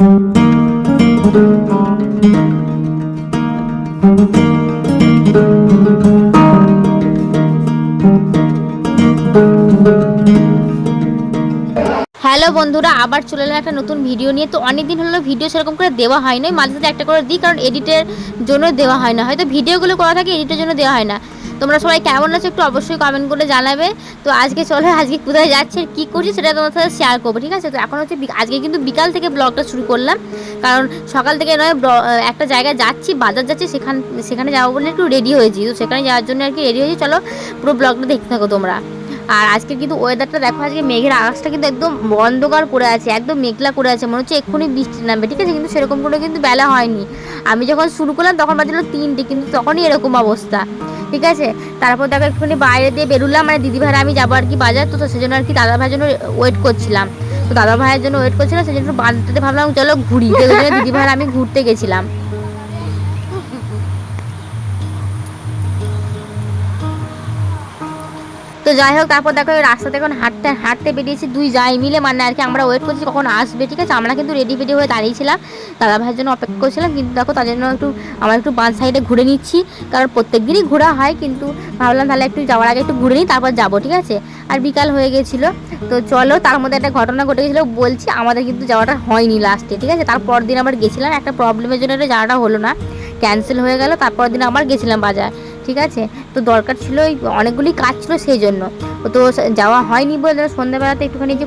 Hello বন্ধুরা, আবার চলে এলাম একটা নতুন ভিডিও নিয়ে। তো অনেক দিন হলো ভিডিও সেরকম করে দেওয়া হয় না মাঝে একটা করে দিই, কারণ এডিটের জন্য দেওয়া হয় না। হয়তো ভিডিওগুলো করা থাকে, এডিটের জন্য দেওয়া হয় না। তোমরা সবাই কেমন আছো একটু অবশ্যই কমেন্ট করে জানাবে। তো আজকে চলো, আজকে কোথায় যাচ্ছে কি করছি সেটা তোমার সাথে শেয়ার করব, ঠিক আছে? তো এখন হচ্ছে আজকে কিন্তু বিকাল থেকে ব্লগটা শুরু করলাম। কারণ সকাল থেকে নয় একটা জায়গায় যাচ্ছি, বাজার যাচ্ছি, সেখান সেখানে যাব বলে একটু রেডি হয়েছি। তো সেখানে যাওয়ার জন্য আর কি রেডি হয়েছি। চলো পুরো ব্লগটা দেখতে থাকো তোমরা। আর আজকে কিন্তু ওয়েদারটা দেখো, আজকে মেঘের আকাশটা কিন্তু একদম অন্ধকার করে আছে, একদম মেঘলা করে আছে, মনে হচ্ছে এক্ষুনি বৃষ্টি নামবে, ঠিক আছে? কিন্তু সেরকম করে কিন্তু বেলা হয়নি। আমি যখন শুরু করলাম, তখন বাজছিল তিনটে, কিন্তু তখনই এরকম অবস্থা, ঠিক আছে? তারপর দেখো একটুখানি বাইরে দিয়ে বেরোলাম মানে দিদি ভাইরা আমি যাব আর কি বাজার, তো সেজন্য আর কি দাদা ভাইয়ের জন্য ওয়েট করছিলাম। তো দাদা ভাইয়ের জন্য ওয়েট করছিলাম, সেজন্য বাজারটাতে ভাবলাম, চলো ঘুরি দিদি ভাইয়ের আমি ঘুরতে গেছিলাম। তো যাই হোক, তারপর দেখো রাস্তাতে এখন হাঁটতে হাঁটতে বেরিয়েছি, দুই যাই মিলে মানে আর কি আমরা ওয়েট করছি কখন আসবে, ঠিক আছে? আমরা কিন্তু রেডি ফেডি হয়ে দাঁড়িয়েছিলাম, দাদা ভাইয়ের জন্য অপেক্ষা করছিলাম, কিন্তু দেখো তার জন্য একটু, আমরা একটু বাঁ সাইডে ঘুরে নিচ্ছি, কারণ প্রত্যেক দিনই ঘোরা হয়, কিন্তু ভাবলাম তাহলে একটু যাওয়ার আগে একটু ঘুরে নিই, তারপর যাব, ঠিক আছে? আর বিকাল হয়ে গেছিল, তো চলো, তার মধ্যে একটা ঘটনা ঘটে গেছিল, বলছি আমাদের কিন্তু যাওয়াটা হয়নি লাস্টে ঠিক আছে? তারপর দিন আবার গেছিলাম, একটা প্রবলেমের জন্য এটা যাওয়াটা হলো না ক্যান্সেল হয়ে গেল তারপর দিন আবার গেছিলাম বাজার। ঠিক আছে? তো দরকার ছিল ওই অনেকগুলি কাজ ছিল সেই জন্য তো যাওয়া হয়নি বলে সন্ধ্যাবেলাতে একটুখানি যে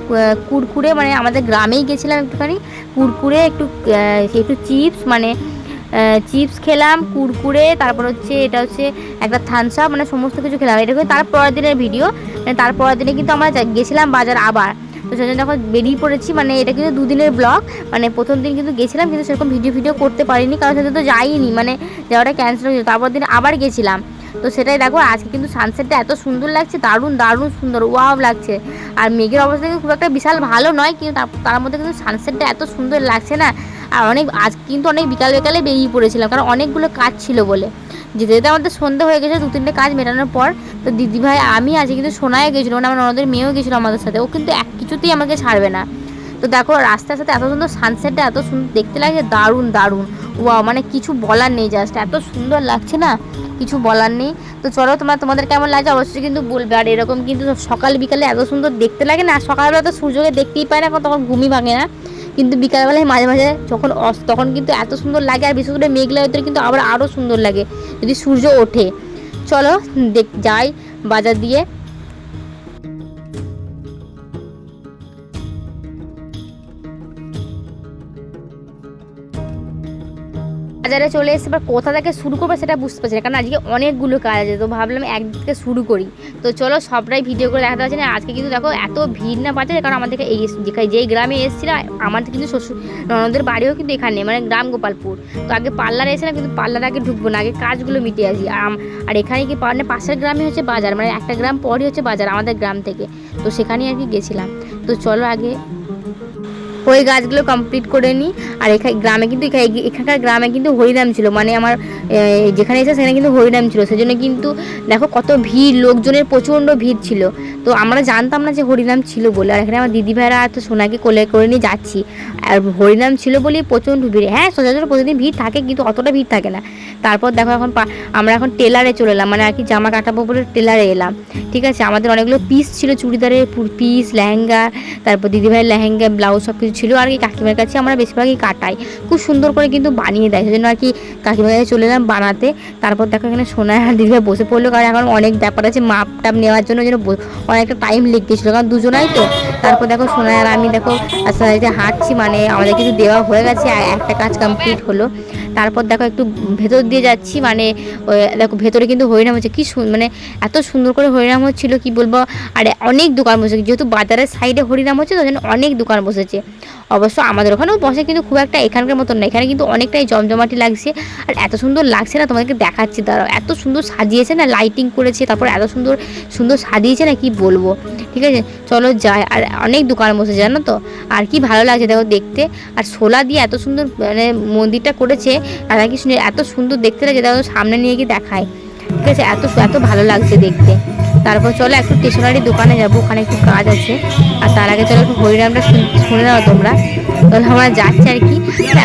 কুরকুরে মানে আমাদের গ্রামেই গেছিলাম একটুখানি। কুরকুরে একটু একটু চিপস মানে চিপস খেলাম, কুরকুরে, তারপর হচ্ছে এটা হচ্ছে একটা থানসা মানে সমস্ত কিছু খেলাম। এটা তার পরের দিনের ভিডিও। মানে তার পরের দিনে কিন্তু আমরা গেছিলাম বাজার আবার। তো সেজন্য এখন বেরিয়ে পড়েছি। মানে এটা কিন্তু দুদিনের ব্লগ মানে প্রথম দিন কিন্তু গেছিলাম, কিন্তু সেরকম ভিডিও ভিডিও করতে পারিনি, কারণ সেটা তো যাইনি। মানে যাওয়াটা ক্যান্সেল হয়েছিল তারপর দিন আবার গেছিলাম। তো সেটাই দেখো, আজকে কিন্তু সানসেটটা এত সুন্দর লাগছে, দারুণ দারুণ সুন্দর ওয়াও লাগছে। আর মেঘের অবস্থা কিন্তু খুব একটা বিশাল ভালো নয়, কিন্তু তার মধ্যে কিন্তু সানসেটটা এত সুন্দর লাগছে না। আর অনেক, আজ কিন্তু অনেক বিকাল বিকালে বেরিয়ে পড়েছিলাম, কারণ অনেকগুলো কাজ ছিল বলে। যেতে যেতে আমাদের সন্ধ্যা হয়ে গেছে দু তিনটে কাজ মেটানোর পর, তো দিদিভাই, আমি আজকে কিন্তু সোনায় গেছিল মানে আমার ননদের মেয়েও গেছিল আমাদের সাথে, ও কিন্তু এক কিছুতেই আমাকে ছাড়বে না। তো দেখো, রাস্তার সাথে এত সুন্দর সানসেটটা এত সুন্দর, দেখতে লাগছে দারুণ দারুণ। ওয়া মানে কিছু বলার নেই জাস্ট এত সুন্দর লাগছে না? কিছু বলার নেই। তো চলো, তোমরা, তোমাদের কেমন লাগছে? অবশ্যই কিন্তু বলবে। আর এরকম কিন্তু সকাল বিকালে এত সুন্দর দেখতে লাগে না, সকালবেলা তো সূর্যকে দেখতেই পায় না, তখন ঘুমই ভাঙে না। কিন্তু বিকালবেলায় মাঝে মাঝে যখন তখন কিন্তু এত সুন্দর লাগে, আর বিশেষ করে মেঘলা ভিতরে কিন্তু আবার আরও সুন্দর লাগে যদি সূর্য ওঠে। চলো দেখ যাই বাজার দিয়ে। বাজারে চলে এসে এবার কোথা থেকে শুরু করব সেটা বুঝতে পারছি না, কারণ আজকে অনেকগুলো কাজ আছে, তো ভাবলাম একদিক থেকে শুরু করি। তো চলো সবটাই ভিডিও করে দেখাতে পারছি না, আজকে কিন্তু দেখো এত ভিড় না বাজারে কারণ আমাদের এই যেখানে যেই গ্রামে এসেছিলাম আমাদের কিন্তু শ্বশুর, ননদের বাড়িও কিন্তু এখানে মানে গ্রাম গোপালপুর। তো আগে পার্লারে এসেছিলাম কিন্তু পার্লার আগে ঢুকবো না, আগে কাজগুলো মিটে আসি। আর এখানে কি মানে পাশের গ্রামে হচ্ছে বাজার মানে একটা গ্রাম পরই হচ্ছে বাজার আমাদের গ্রাম থেকে। তো সেখানেই আর কি গেছিলাম। তো চলো আগে ওই গাছগুলো কমপ্লিট করে নিই। আর এখানে গ্রামে কিন্তু এখা- এখানকার গ্রামে কিন্তু হরিনাম ছিল। মানে আমার যেখানে এসে সেখানে কিন্তু হরিনাম ছিল। সেজন্য কিন্তু দেখো কত ভিড়, লোকজনের প্রচণ্ড ভিড় ছিল। তো আমরা জানতাম না যে হরিনাম ছিল বলে। আর এখানে আমার দিদি ভাইরা তো সোনাকে কোলে করে নিয়ে যাচ্ছি। আর হরিনাম ছিল বলেই প্রচণ্ড ভিড়। হ্যাঁ সচরাচর প্রতিদিন ভিড় থাকে কিন্তু অতটা ভিড় থাকে না। তারপর দেখো এখন আমরা এখন টেলারে চলে এলাম। মানে আর কি জামা কাটাবো বলে টেলারে এলাম। ঠিক আছে? আমাদের অনেকগুলো পিস ছিল। চুড়িদারের পিস লেহেঙ্গা, তারপর দিদিভাইয়ের লেহেঙ্গা, ব্লাউজ সব কিছু ছিল আর কি কাকিমার কাছে আমরা বেশিরভাগই কাটাই। খুব সুন্দর করে কিন্তু বানিয়ে দেয়, সেজন্য আর কি কাকিমার কাছে চলে এলাম বানাতে। তারপর দেখো এখানে সোনায় আর দিদিভাই বসে পড়ল, কারণ এখন অনেক ব্যাপার আছে মাপ টাপ নেওয়ার জন্য যেন অনেকটা টাইম লেগেছিলো, কারণ দুজনাই তো। তারপর দেখো সোনায় আর আমি দেখো আস্তে আস্তে হাঁটছি মানে আমাদের কিছু দেওয়া হয়ে গেছে একটা কাজ কমপ্লিট হলো। তারপর দেখো একটু ভেতর দিয়ে যাচ্ছি মানে দেখো ভেতরে কিন্তু হরিনাম হচ্ছে, কী মানে এত সুন্দর করে হরিনাম হচ্ছিল, কি বলব? আর অনেক দোকান বসে যেহেতু বাজারের সাইডে হরিনাম হচ্ছে তো অনেক দোকান বসেছে। অবশ্য আমাদের ওখানেও বসে কিন্তু খুব একটা এখানকার মতন না, এখানে কিন্তু অনেকটাই জমজমাটি লাগছে, আর এত সুন্দর লাগছে না, তোমাদেরকে দেখাচ্ছি, দাঁড়াও, এত সুন্দর সাজিয়েছে না লাইটিং করেছে, তারপর এত সুন্দর সুন্দর সাজিয়েছে না, কি বলব? ঠিক আছে, চলো যাই, আর অনেক দোকান বসেছে, জানো তো? আর কি ভালো লাগছে, দেখো দেখতে, আর শোলা দিয়ে এত সুন্দর মানে মন্দিরটা করেছে রাধা কৃষ্ণের এত সুন্দর দেখতে লাগে দেখো সামনে নিয়ে গিয়ে দেখায়। ঠিক আছে, এত এত ভালো লাগছে দেখতে। তারপর চলো একটু স্টেশনারি দোকানে যাব, ওখানে একটু কাজ আছে। আর তার আগে চলো একটু হরিনামটা শুনে নাও তোমরা। তাহলে আমরা যাচ্ছি আর কি।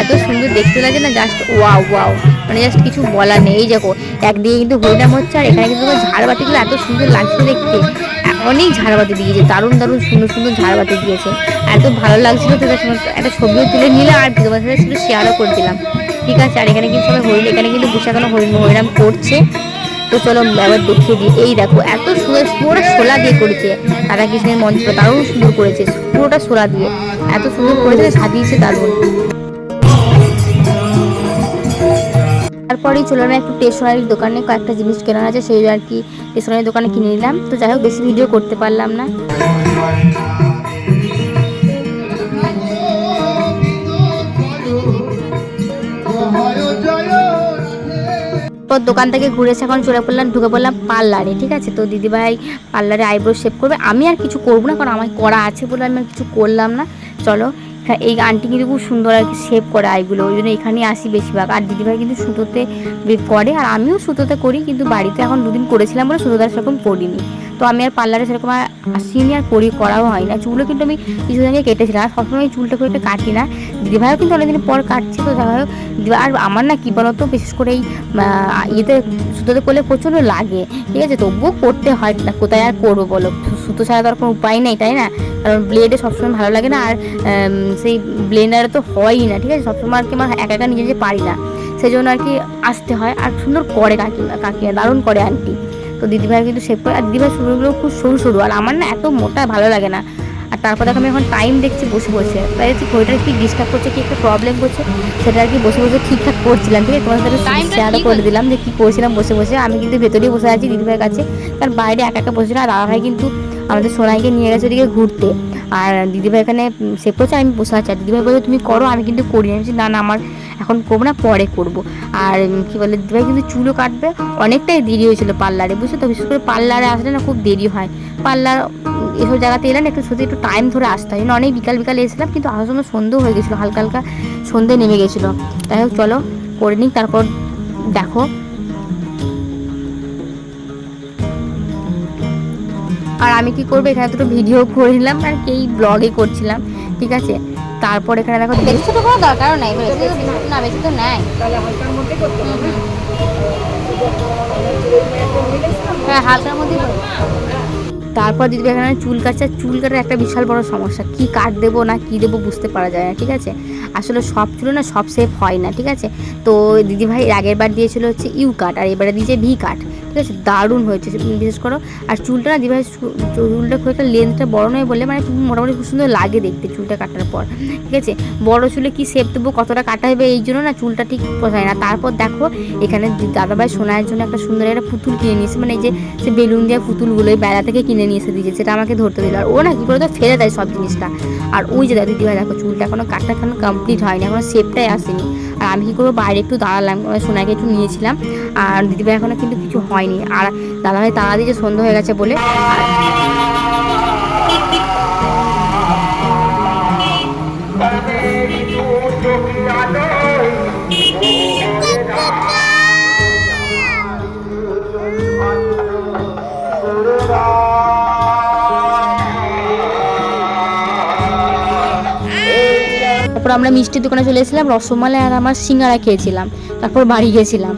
এত সুন্দর দেখতে লাগে না জাস্ট ওয়াও ওয়াও মানে জাস্ট কিছু বলার নেই। এই দেখো, একদিকে কিন্তু হরিনাম হচ্ছে, আর এখানে কিন্তু ঝাড়বাতিগুলো এত সুন্দর লাগছে দেখতে। অনেক ঝাড়বাতি দিয়েছে, দারুণ দারুণ, সুন্দর সুন্দর ঝাড়বাতি দিয়েছে। এত ভালো লাগছিল তো তার একটা ছবিও তুলে নিলাম, আর তোমার সাথে শেয়ারও করে দিলাম। ঠিক আছে, আর এখানে কিন্তু সবাই হরিণ, এখানে কিন্তু বসে এখনও হরিণ হরিনাম করছে। তো চলো একবার দেখিয়ে দিই। এই দেখো, এত সুন্দর, পুরোটা শোলা দিয়ে করেছে রাধা কৃষ্ণের মন্ত্রটা দারুণ সুন্দর করেছে, পুরোটা শোলা দিয়ে। এত সুন্দর করেছে সাজিয়েছে দারুণ তারপরেই চলো একটু স্টেশনারির দোকানে কয়েকটা জিনিস কেনার আছে, সেই আর কি স্টেশনারি দোকানে কিনে নিলাম। তো যাই হোক, বেশি ভিডিও করতে পারলাম না। পর দোকান থেকে ঘুরে এসে এখন, চলে পড়লাম, ঢুকে পড়লাম পার্লারে, ঠিক আছে? তো দিদিভাই পার্লারে আইব্রো শেপ করবে। আমি আর কিছু করব না, কারণ আমার করা আছে বলে আমি আর কিছু করলাম না। চলো এই আন্টি কিন্তু খুব সুন্দর আর কি শেপ করে আইগুলো ওই জন্য এখানেই আসি বেশিরভাগ। আর দিদিভাই কিন্তু সুতোতে করে, আর আমিও সুতোতে করি, কিন্তু বাড়িতে এখন দুদিন করেছিলাম বলে সুতোতে সেরকম করিনি তো আমি আর পার্লারে সেরকম আর আসিনি আর করি করাও হয় না চুলও কিন্তু আমি কিছুদিন আগে কেটেছিলাম আর সবসময় এই চুলটা একটা কাটি না। দিদিভাইও কিন্তু অনেকদিন পর কাটছে, তো হোক আর আমার না কী বলতো, বিশেষ করে এই ইয়েতে সুতোতে করলে প্রচণ্ড লাগে, ঠিক আছে? তবুও করতে হয় না কোথায় আর করব বলো? সুতো ছাড়া তো আর কোনো উপায় নেই, তাই না? কারণ ব্লেডে সবসময় ভালো লাগে না, আর সেই ব্লেন্ডারে তো হয়ই না, ঠিক আছে? সবসময় আর কি আমার একা একা নিজে নিজে পারি না। সেই জন্য আর কি আসতে হয়, আর সুন্দর করে কাকিমা কাকিমা, দারুণ করে আন্টি। তো দিদিভাই কিন্তু শেভ করে আর দিদিভাই শুরুগুলো খুব সরু সরু আর আমার না এত মোটা ভালো লাগে না। আর তারপর দেখো আমি এখন টাইম দেখছি বসে বসে। তাই হচ্ছে ঘড়িটা কি ডিস্টার্ব করছে কি একটা প্রবলেম করছে সেটা আর কি বসে বসে ঠিকঠাক করছিলাম ঠিক আছে? তোমার সাথে শেয়ারও করে দিলাম যে কী করছিলাম বসে বসে। আমি কিন্তু ভেতরেই বসে আছি দিদিভাইয়ের কাছে। তার বাইরে একা একা বসেছিলাম আর দাদাভাই কিন্তু আমাদের সোনাইকে নিয়ে গেছে ওদিকে ঘুরতে। আর দিদিভাই এখানে সে করছে আমি বসে আছি। আর দিদিভাই বলছে, তুমি করো, আমি কিন্তু করি। আমি না না, আমার এখন করব না, পরে করব। আর কি বলে, দিদিভাই কিন্তু চুলও কাটবে। অনেকটাই দেরি হয়েছিল পার্লারে, বুঝছ তো? বিশেষ করে পার্লারে আসলে না খুব দেরি হয়। পার্লার এসব জায়গাতে এলে না একটু সত্যি একটু টাইম ধরে আসতে হয়। অনেক বিকাল বিকাল এসেছিলাম, কিন্তু আসার সময় সন্ধেও হয়ে গেছিল, হালকা হালকা সন্ধে নেমে গেছিল। তাই হোক, চলো, করে নিই, তারপর দেখো। আর আমি কি করব? এখানে দুটো ভিডিও করে নিলাম আর কি ব্লগে করছিলাম ঠিক আছে? তারপর এখানে দেখো বেশি তো কোনো দরকারও নাই না বেশি তো নাই। হ্যাঁ হালকার মধ্যে তারপর দিদি এখানে চুল কাটছে আর চুল কাটার একটা বিশাল বড় সমস্যা কি কাট দেবো না কি দেবো বুঝতে পারা যায় না ঠিক আছে? আসলে সব চুলে না সব সেফ হয় না ঠিক আছে? তো দিদি ভাই আগের বার দিয়েছিল হচ্ছে ইউ কাট আর এবারে দিয়েছে ভি কাট আছে দারুণ হয়েছে বিশেষ করো, আর চুলটা না দিদি চু- চুলটা খুব একটা লেন্থটা বড় নয় বলে মানে মোটামুটি খুব সুন্দর লাগে দেখতে চুলটা কাটার পর, ঠিক আছে? বড় চুলে কি সেপ দেবো, কতটা কাটা হবে, এই জন্য না চুলটা ঠিক পোষায় না। তারপর দেখো, এখানে দাদাভাই সোনার জন্য একটা সুন্দর একটা পুতুল কিনে নিয়েছে মানে এই যে সে বেলুন দেওয়া পুতুলগুলো এই বেলা থেকে কিনে নিয়ে এসে দিয়েছে, সেটা আমাকে ধরতে দিল। আর ও না কী করে তো ফেলে দেয় সব জিনিসটা। আর ওই যে দেখো দিদিভাই দেখো চুলটা এখনও কাটটা এখনও কমপ্লিট হয়নি, এখনও শেপটাই আসেনি। আর আমি কী করব, বাইরে একটু দাঁড়ালাম সোনাকে একটু নিয়েছিলাম। আর দিদিভাই এখনও কিন্তু কিছু হয়নি। আর দাদাভাই তাড়া দিয়ে সন্ধ্যা হয়ে গেছে বলে আমরা মিষ্টির দোকানে চলে এসেছিলাম রসমালাই আর আমার সিঙ্গারা খেয়েছিলাম। তারপর বাড়ি গেছিলাম।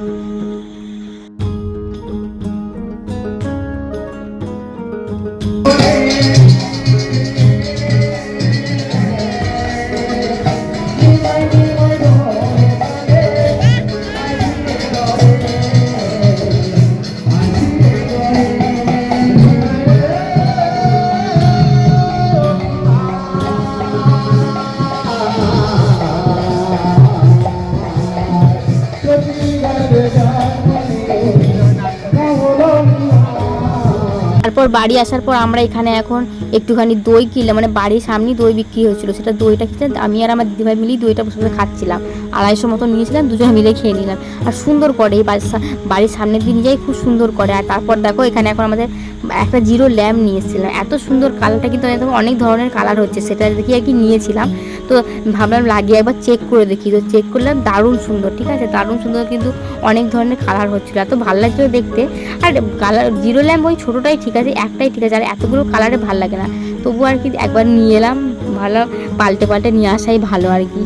বাড়ি আসার পর আমরা এখানে এখন একটুখানি দই কিনলাম মানে বাড়ির সামনেই দই বিক্রি হয়েছিল। সেটা দইটা খেতে আমি আর আমার দিদিভাই মিলেই দইটা বসে বসে খাচ্ছিলাম। আড়াইশো মতো নিয়েছিলাম, দুজনে মিলে খেয়ে নিলাম। আর সুন্দর করে এই বাড়ির সামনের দিন যাই খুব সুন্দর করে। আর তারপর দেখো এখানে এখন আমাদের একটা জিরো ল্যাম্প নিয়ে এসেছিলাম এত সুন্দর কালারটা কিন্তু অনেক ধরনের কালার হচ্ছে, সেটা দেখি আর কি নিয়েছিলাম। তো ভাবলাম লাগিয়ে একবার চেক করে দেখি। তো চেক করলাম দারুণ সুন্দর, ঠিক আছে? দারুণ সুন্দর কিন্তু অনেক ধরনের কালার হচ্ছিল। এত ভালো লাগছিল দেখতে। আর কালার, জিরো ল্যাম্প ওই ছোটোটাই ঠিক আছে, একটাই ঠিক আছে। আর এতগুলো কালারে ভালো লাগে না। তবু আর কি একবার নিয়ে এলাম, ভালো পাল্টে পাল্টে নিয়ে আসাই ভালো আর কি।